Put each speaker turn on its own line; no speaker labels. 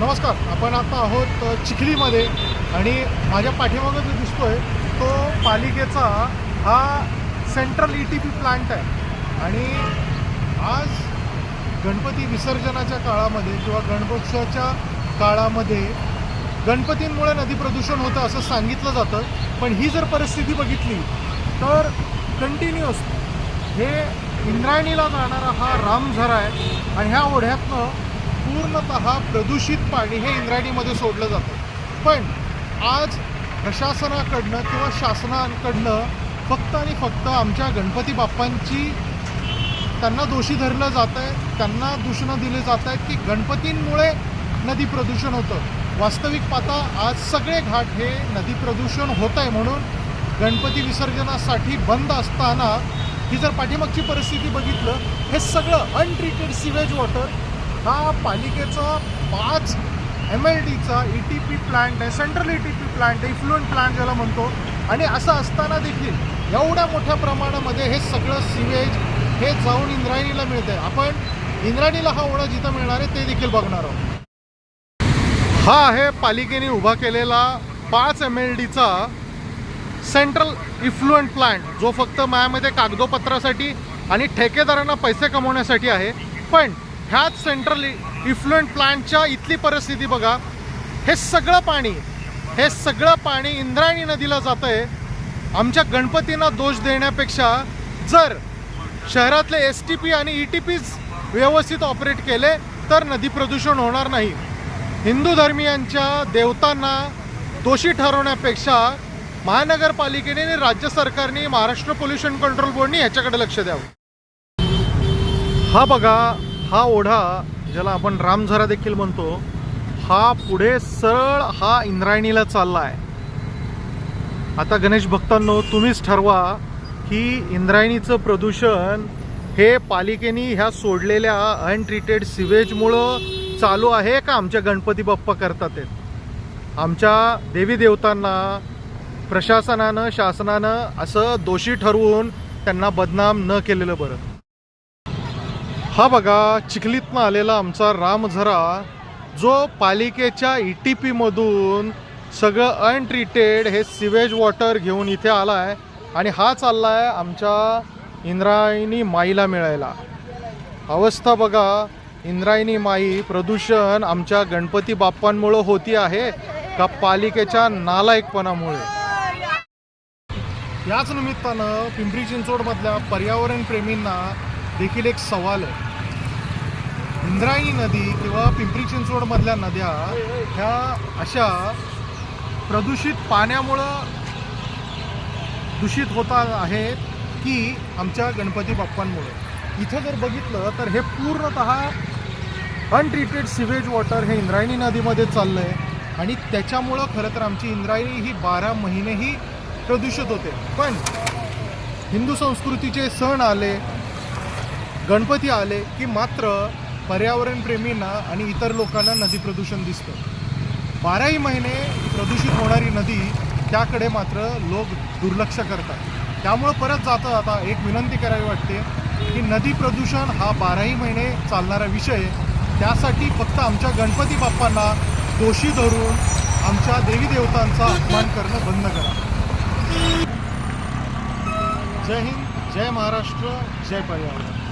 नमस्कार आपण आता आहोत चिखलीमध्ये आणि माझ्या पाठीमागं जो दिसतो आहे तो पालिकेचा हा central E T P plant आहे. आणि आज गणपती विसर्जनाच्या काळामध्ये किंवा गणपोत्सवाच्या काळामध्ये गणपतींमुळे नदी प्रदूषण होतं असं सांगितलं जातं. पण ही जर परिस्थिती बघितली तर कंटिन्युअस हे इंद्रायणीला जाणारा हा रामझरा आहे. आणि ह्या ओढ्यातनं पूर्णतः प्रदूषित पाणी हे इंद्रायणीमध्ये सोडलं जातं. पण आज प्रशासनाकडनं किंवा शासनाकडनं फक्त आणि फक्त आमच्या गणपती बाप्पांची त्यांना दोषी धरलं जात आहे त्यांना दूषणं दिले जात आहेत की गणपतींमुळे नदी प्रदूषण होतं. वास्तविक पाहता आज सगळे घाट हे नदी प्रदूषण होत आहे म्हणून गणपती विसर्जनासाठी बंद असताना ही जर पाठीमागची परिस्थिती बघितलं हे सगळं अनट्रीटेड सिवेज वॉटर हा पालिकेचा पाच एम एल डीचा ई टी पी प्लांट आहे central E T P plant आहे इफ्लुएंट प्लांट ज्याला म्हणतो. आणि असं असताना देखील एवढ्या मोठ्या प्रमाणामध्ये हे सगळं सिवेज हे जाऊन इंद्रायणीला मिळते आपण इंद्रायणीला हा ओढा जिथं मिळणार आहे ते देखील बघणार आहोत. हा आहे पालिकेने उभा केलेला पाच एम एल डीचा सेंट्रल इफ्लुएंट प्लांट जो फक्त मायामध्ये कागदोपत्रासाठी आणि ठेकेदारांना पैसे कमवण्यासाठी आहे. पण ह्याच सेंट्रल इफ्लुएंट प्लांटच्या इथली परिस्थिती बघा. हे सगळं पाणी हे सगळं पाणी इंद्रायणी नदीला जातं आहे आमच्या गणपतींना दोष देण्यापेक्षा जर शहरातले एस टी पी आणि ई टी पीज व्यवस्थित ऑपरेट केले तर नदी प्रदूषण होणार नाही. हिंदू धर्मियांच्या देवतांना दोषी ठरवण्यापेक्षा महानगरपालिकेने आणि राज्य सरकारने महाराष्ट्र पोल्युशन कंट्रोल बोर्डने ह्याच्याकडे लक्ष द्यावं. हा बघा हा ओढा ज्याला आपण रामझरा देखील म्हणतो हा पुढे सरळ हा इंद्रायणीला चालला आहे आता गणेश भक्तांनो तुम्हीच ठरवा की इंद्रायणीचं प्रदूषण हे पालिकेने ह्या सोडलेल्या अनट्रीटेड सिवेजमुळं चालू आहे का आमच्या गणपती बाप्पा करतात आहेत आमच्या देवी देवतांना प्रशासनानं शासनानं असं दोषी ठरवून त्यांना बदनाम न केलेलं बरं. हा बघा चिखलीतनं आलेला आमचा रामझरा जो पालिकेच्या ई टी पीमधून सगळं अनट्रीटेड हे सिवेज वॉटर घेऊन इथे आला आहे आणि हा चालला आहे आमच्या इंद्रायणी माईला मिळायला. अवस्था बघा इंद्रायणी माई प्रदूषण आमच्या गणपती बाप्पांमुळं होती आहे का पालिकेच्या नालायकपणामुळे? याच निमित्तानं पिंपरी चिंचवडमधल्या पर्यावरण प्रेमींना देखील एक सवाल आहे. इंद्रायणी नदी किंवा पिंपरी चिंचवडमधल्या नद्या ह्या अशा प्रदूषित पाण्यामुळं दूषित होत आहेत की आमच्या गणपती बाप्पांमुळे. इथं जर बघितलं तर हे पूर्णतः अनट्रीटेड सिवेज वॉटर हे इंद्रायणी नदीमध्ये चाललं आहे आणि त्याच्यामुळं खरं तर आमची इंद्रायणी ही बारा महिनेही प्रदूषित होते. पण हिंदू संस्कृतीचे सण आले गणपती आले की मात्र पर्यावरणप्रेमींना आणि इतर लोकांना नदी प्रदूषण दिसतं. बाराही महिने प्रदूषित होणारी नदी त्याकडे मात्र लोक दुर्लक्ष करतात. त्यामुळं परत जाता जाता एक विनंती करावी वाटते की नदी प्रदूषण हा बाराही महिने चालणारा विषय त्यासाठी फक्त आमच्या गणपती बाप्पांना दोषी धरून आमच्या देवी देवतांचा अपमान करणं बंद करा. जय हिंद जय महाराष्ट्र जय पर्यावरण.